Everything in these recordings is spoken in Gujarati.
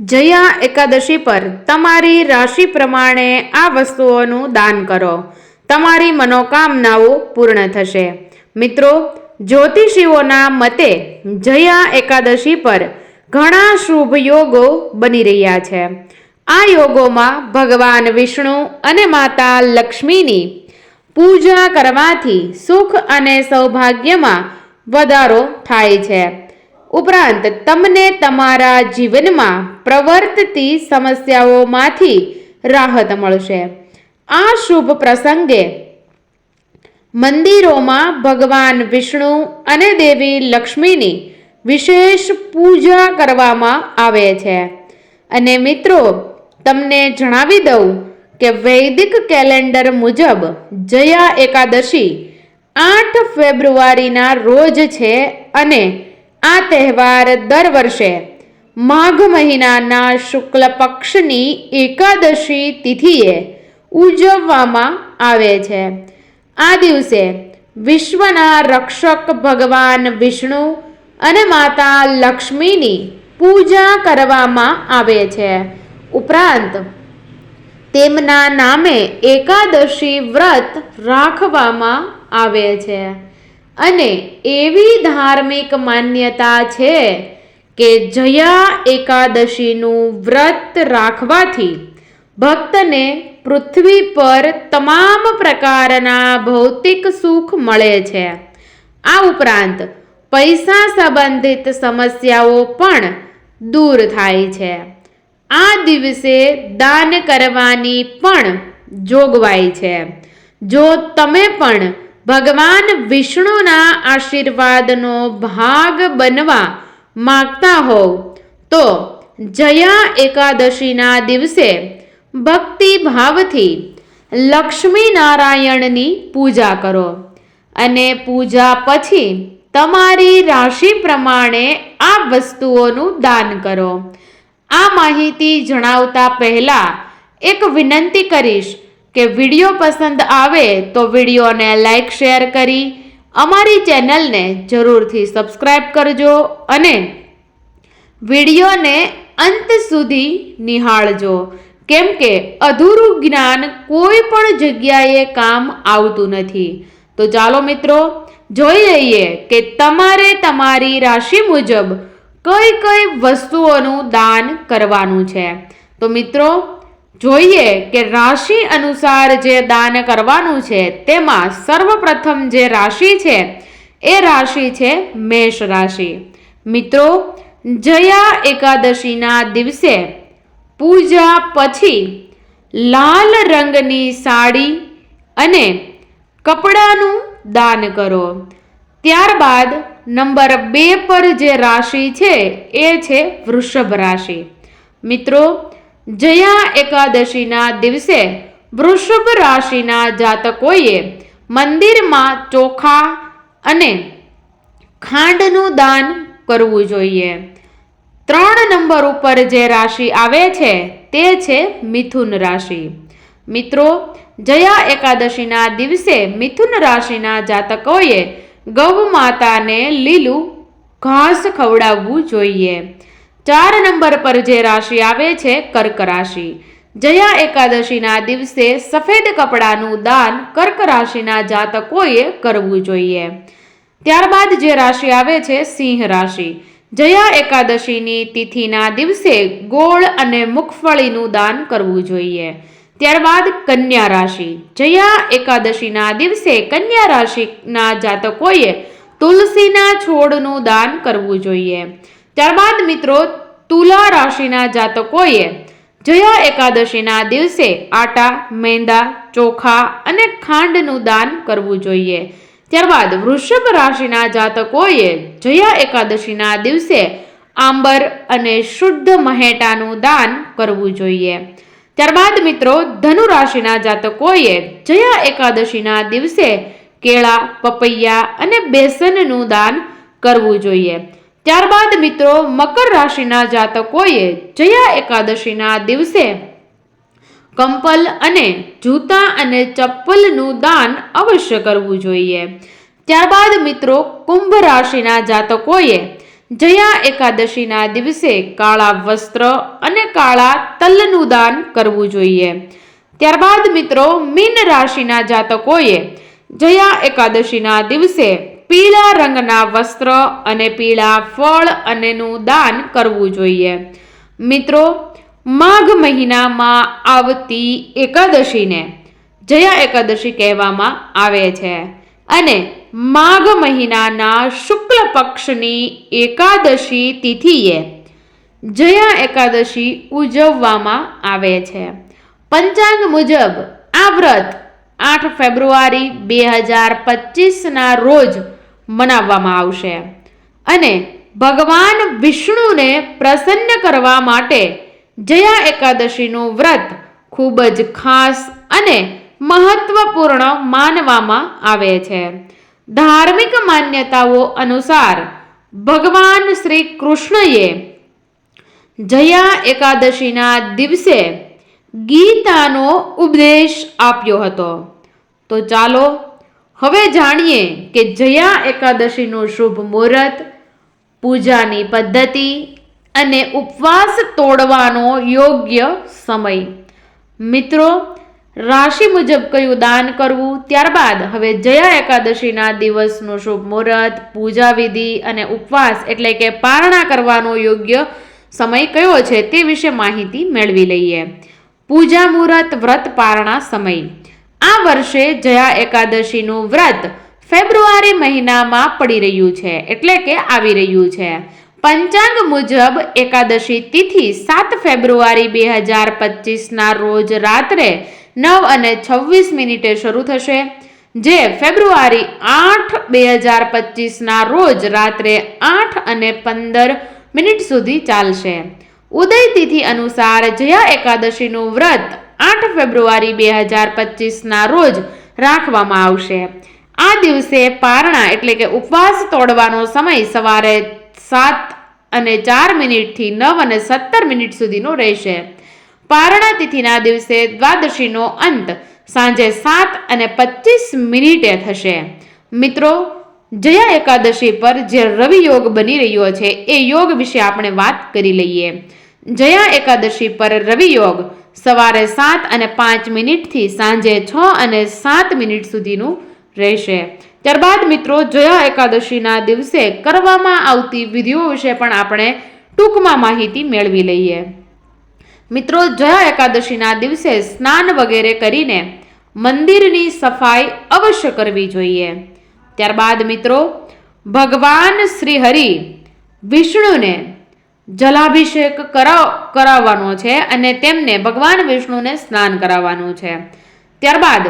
જયા એકાદશી પર તમારી રાશિ પ્રમાણે આ વસ્તુઓનું દાન કરો. તમારી મનોકામનાઓ પૂર્ણ થશે. મિત્રો, જ્યોતિષીઓના મતે જયા એકાદશી પર ઘણા શુભ યોગો બની રહ્યા છે. આ યોગોમાં ભગવાન વિષ્ણુ અને માતા લક્ષ્મીની પૂજા કરવાથી સુખ અને સૌભાગ્યમાં વધારો થાય છે. ઉપરાંત તમને તમારા જીવનમાં પ્રવર્તતી સમસ્યાઓમાંથી રાહત મળશે. આ શુભ પ્રસંગે મંદિરોમાં ભગવાન વિષ્ણુ અને દેવી લક્ષ્મીની વિશેષ પૂજા કરવામાં આવે છે. અને મિત્રો, તમને જણાવી દઉં કે વૈદિક કેલેન્ડર મુજબ જયા એકાદશી આઠ ફેબ્રુઆરીના રોજ છે અને આ તહેવાર દર વર્ષે માઘ મહિનાના શુક્લ પક્ષની એકાદશી તિથિએ ઉજવવામાં આવે છે. આ દિવસે વિશ્વના રક્ષક ભગવાન વિષ્ણુ અને માતા લક્ષ્મીની પૂજા કરવામાં આવે છે. ઉપરાંત તેમના નામે એકાદશી વ્રત રાખવામાં આવે છે. અને એવી ધાર્મિક માન્યતા છે કે જયા એકાદશીનું વ્રત રાખવાથી ભક્તને પૃથ્વી પર તમામ પ્રકારના ભૌતિક સુખ મળે છે. આ ઉપરાંત પૈસા સંબંધિત સમસ્યાઓ પણ દૂર થાય છે. આ દિવસે દાન કરવાની પણ જોગવાઈ છે. જો તમે પણ ભગવાન વિષ્ણુના આશીર્વાદનો ભાગ બનવા માગતા હોવ. તો જયા એકાદશીના દિવસે ભક્તિ ભાવથી લક્ષ્મી નારાયણની પૂજા કરો અને પૂજા પછી તમારી રાશિ પ્રમાણે આ વસ્તુઓનું દાન કરો. આ માહિતી જણાવતા પહેલાં એક વિનંતી કરીશ કે વીડિયો પસંદ આવે તો વિડીયોને લાઈક, શેર કરી અમારી ચેનલને જરૂરથી સબસ્ક્રાઈબ કરજો અને વિડીયોને અંત સુધી નિહાળજો. કેમ કે અધૂરું જ્ઞાન કોઈ પણ જગ્યાએ કામ આવતું નથી. તો ચાલો મિત્રો, જોઈ લઈએ કે તમારે તમારી રાશિ મુજબ કઈ કઈ વસ્તુઓનું દાન કરવાનું છે. તો મિત્રો જોઈએ કે રાશિ અનુસાર જે દાન કરવાનું છે તેમાં સર્વપ્રથમ જે રાશિ છે, એ રાશિ છે મેષ રાશિ. મિત્રો, જયા એકાદશીના દિવસે પૂજા પછી લાલ રંગની સાડી અને કપડાનું દાન કરો. ત્યારબાદ નંબર બે પર જે રાશિ છે, એ છે વૃષભ રાશિ. મિત્રો જયા એકાદશીના દિવસે વૃષભ રાશિના જાતકોએ મંદિરમાં ચોખા અને ખાંડનું દાન કરવું જોઈએ. ત્રણ નંબર ઉપર જે રાશિ આવે છે, તે છે મિથુન રાશિ. મિત્રો, જયા એકાદશીના દિવસે મિથુન રાશિના જાતકોએ ગૌ માતાને લીલું ઘાસ ખવડાવવું જોઈએ. ચાર નંબર પર જે રાશિ આવે છે, કર્ક રાશિ. જયા એકાદશીના દિવસે સફેદ કપડાનું દાન કર્ક રાશિના જાતકોએ કરવું જોઈએ. ત્યારબાદ જે રાશિ આવે છે, સિંહ રાશિ. જયા એકાદશીની તિથિના દિવસે ગોળ અને મુગફળીનું દાન કરવું જોઈએ. ત્યારબાદ કન્યા રાશિ. જયા એકાદશીના દિવસે કન્યા રાશિના જાતકોએ તુલસીના છોડનું દાન કરવું જોઈએ. ત્યારબાદ મિત્રો, તુલા રાશિના જાતકોએ જયા એકાદશીના દિવસે આટા, મેંદા, ચોખા અને ખાંડનું દાન કરવું જોઈએ. ત્યારબાદ વૃષભ રાશિના જાતકોએ જયા એકાદશીના દિવસે આંબર અને શુદ્ધ મહેટાનું દાન કરવું જોઈએ. ત્યારબાદ મિત્રો, ધનુ રાશિના જાતકોએ જયા એકાદશીના દિવસે કેળા, પપૈયા અને બેસનનું દાન કરવું જોઈએ. ત્યારબાદ મિત્રો, મકર રાશિના જાતકોએ જયા એકાદશીના દિવસે કંપલ અને જૂતા અને ચપ્પલનું દાન અવશ્ય કરવું જોઈએ. ત્યારબાદ મિત્રો, કુંભ રાશિના જાતકોએ જયા એકાદશીના દિવસે કાળા વસ્ત્ર અને કાળા તલનું દાન કરવું જોઈએ. ત્યારબાદ મિત્રો, મીન રાશિના જાતકોએ જયા એકાદશીના દિવસે પીળા રંગના વસ્ત્ર અને પીળા ફળ અનેનું દાન કરવું જોઈએ. મિત્રો, માઘ મહિનામાં આવતી એકાદશીને જયા એકાદશી કહેવામાં આવે છે અને માઘ મહિનાના શુક્લ પક્ષની એકાદશી તિથિએ જયા એકાદશી ઉજવવામાં આવે છે. પંચાંગ મુજબ આ વ્રત આઠ ફેબ્રુઆરી બે હજાર પચીસના રોજ મનાવવામાં આવશે. અને ભગવાન વિષ્ણુને પ્રસન્ન કરવા માટે જયા એકાદશીનું વ્રત ખૂબ જ ખાસ અને મહત્વપૂર્ણ માનવામાં આવે છે. ધાર્મિક માન્યતાઓ અનુસાર ભગવાન શ્રી કૃષ્ણએ જયા એકાદશીના દિવસે ગીતાનો ઉપદેશ આપ્યો હતો. તો ચાલો હવે જાણીએ કે જયા એકાદશીનું શુભ મુહૂર્ત, પૂજાની પદ્ધતિ અને ઉપવાસ તોડવાનો યોગ્ય સમય. મિત્રો, રાશિ મુજબ કયું દાન કરવું? ત્યારબાદ હવે જયા એકાદશીના દિવસનું શુભ મુહૂર્ત પૂજા વિધિ અને ઉપવાસ એટલે કે પારણા કરવાનો યોગ્ય સમય કયો છે તે વિશે માહિતી મેળવી લઈએ. પૂજા મુહૂર્ત, વ્રત પારણા સમય. આ વર્ષે જયા એકાદશીનું વ્રત ફેબ્રુઆરી મહિનામાં પડી રહ્યું છે, એટલે કે આવી રહ્યું છે. પંચાંગ મુજબ એકાદશી તિથિ સાત ફેબ્રુઆરી બે હજાર પચીસના રોજ રાત્રે નવ અને છવ્વીસ મિનિટે શરૂ થશે, જે ફેબ્રુઆરી આઠ બે હજાર પચીસના રોજ રાત્રે આઠ અને પંદર મિનિટ સુધી ચાલશે. ઉદય તિથિ અનુસાર જયા એકાદશીનું વ્રત આઠ ફેબ્રુઆરી બે હજાર પચીસના રોજ રાખવામાં આવશે. આ દિવસે પારણા એટલે કે ઉપવાસ તોડવાનો સમય સવારે સાત અને ચાર મિનિટથી નવ અને સત્તર મિનિટ સુધીનો રહેશે. પારણા તિથિના દિવસે દ્વાદશીનો અંત સાંજે સાત અને પચીસ મિનિટે થશે. મિત્રો, જયા એકાદશી પર જે રવિ યોગ બની રહ્યો છે, એ યોગ વિશે આપણે વાત કરી લઈએ. જયા એકાદશી પર રવિ યોગ સવારે સાત અને પાંચ મિનિટથી સાંજે છ અને સાત મિનિટ સુધીનું રહેશે. ત્યારબાદ મિત્રો, જયા એકાદશીના દિવસે કરવામાં આવતી વિધિઓ વિશે પણ આપણે ટૂંકમાં માહિતી મેળવી લઈએ. મિત્રો, જયા એકાદશીના દિવસે સ્નાન વગેરે કરીને મંદિરની સફાઈ અવશ્ય કરવી જોઈએ. ત્યારબાદ મિત્રો, ભગવાન શ્રી હરિ વિષ્ણુને જલાભિષેક કરાવ કરાવવાનો છે અને તેમને ભગવાન વિષ્ણુને સ્નાન કરાવવાનું છે. ત્યારબાદ,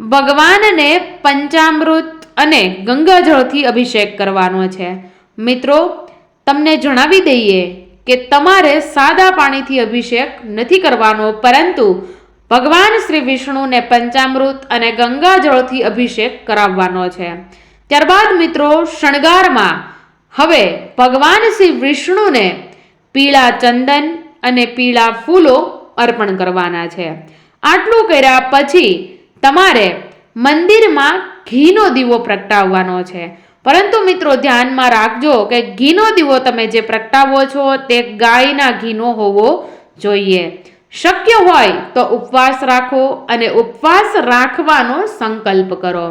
ભગવાનને પંચામૃત અને ગંગાજળથી અભિષેક કરવાનો છે. મિત્રો, તમને જણાવી દઈએ કે તમારે સાદા પાણીથી અભિષેક નથી કરવાનો, પરંતુ ભગવાન શ્રી વિષ્ણુને પંચામૃત અને ગંગાજળથી અભિષેક કરાવવાનો છે. ત્યારબાદ મિત્રો, શણગારમાં, હવે ભગવાન શ્રી વિષ્ણુને પીળા ચંદન અને પીળા ફૂલો અર્પણ કરવાના છે. આટલું કર્યા પછી તમારે મંદિરમાં ઘીનો દીવો પ્રગટાવવાનો છે. પરંતુ મિત્રો ધ્યાનમાં રાખજો કે ઘીનો દીવો તમે જે પ્રગટાવો છો તે ગાયના ઘીનો હોવો જોઈએ. શક્ય હોય તો ઉપવાસ રાખો અને ઉપવાસ રાખવાનો સંકલ્પ કરો.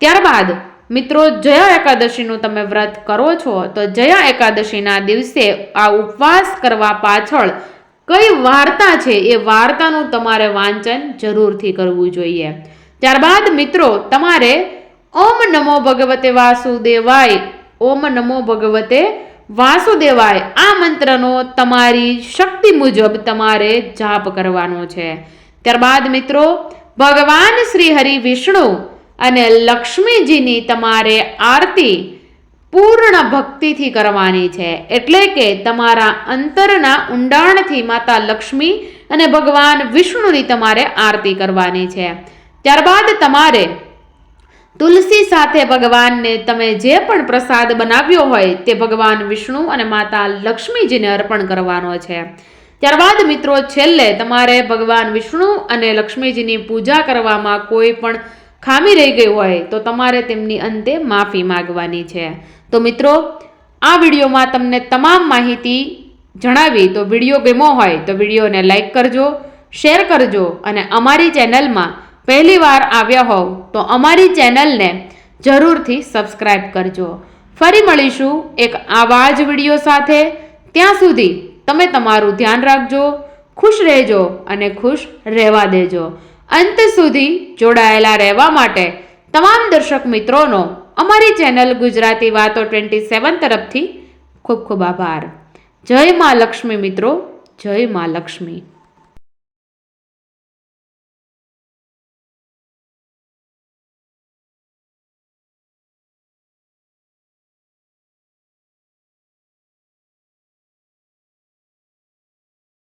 ત્યારબાદ મિત્રો, જયા એકાદશીનું તમે વ્રત કરો છો, તો જયા એકાદશીના દિવસે આ ઉપવાસ કરવા પાછળ કઈ વાર્તા છે? એ વાર્તાનું તમારે વાંચન જરૂરથી કરવું જોઈએ. ત્યારબાદ મિત્રો, તમારે ઓમ નમો ભગવતે વાસુદેવાય, ઓમ નમો ભગવતે વાસુદેવાય, આ મંત્રનો તમારી શક્તિ મુજબ તમારે જાપ કરવાનો છે. ત્યારબાદ મિત્રો, ભગવાન શ્રી હરિ વિષ્ણુ અને લક્ષ્મીજીની તમારે આરતી પૂર્ણ ભક્તિથી કરવાની છે. એટલે કે તમારા અંતરના ઊંડાણથી માતા લક્ષ્મી અને ભગવાન વિષ્ણુની તમારે આરતી કરવાની છે. ત્યારબાદ તમારે તુલસી સાથે ભગવાનને તમે જે પણ પ્રસાદ બનાવ્યો હોય તે ભગવાન વિષ્ણુ અને માતા લક્ષ્મીજીને અર્પણ કરવાનો છે. ત્યારબાદ મિત્રો છેલ્લે તમારે ભગવાન વિષ્ણુ અને લક્ષ્મીજીની પૂજા કરવામાં કોઈ પણ ખામી રહી ગઈ હોય તો તમારે તેમની અંતે માફી માગવાની છે. તો મિત્રો, આ વિડીયોમાં તમને તમામ માહિતી જણાવી તો વીડિયો ગમ્યો હોય તો વિડીયોને લાઈક કરજો, શેર કરજો અને અમારી ચેનલમાં પહેલી વાર આવ્યા હોવ તો અમારી ચેનલને જરૂરથી સબસ્ક્રાઈબ કરજો. ફરી મળીશું એક આવા જ વીડિયો સાથે. ત્યાં સુધી તમે તમારું ધ્યાન રાખજો, ખુશ રહેજો અને ખુશ રહેવા દેજો. અંત સુધી જોડાયેલા રહેવા માટે તમામ દર્શક મિત્રોનો અમારી ચેનલ ગુજરાતી વાતો ટ્વેન્ટી સેવન તરફથી ખૂબ ખૂબ આભાર. જય મા લક્ષ્મી મિત્રો, જય મા લક્ષ્મી.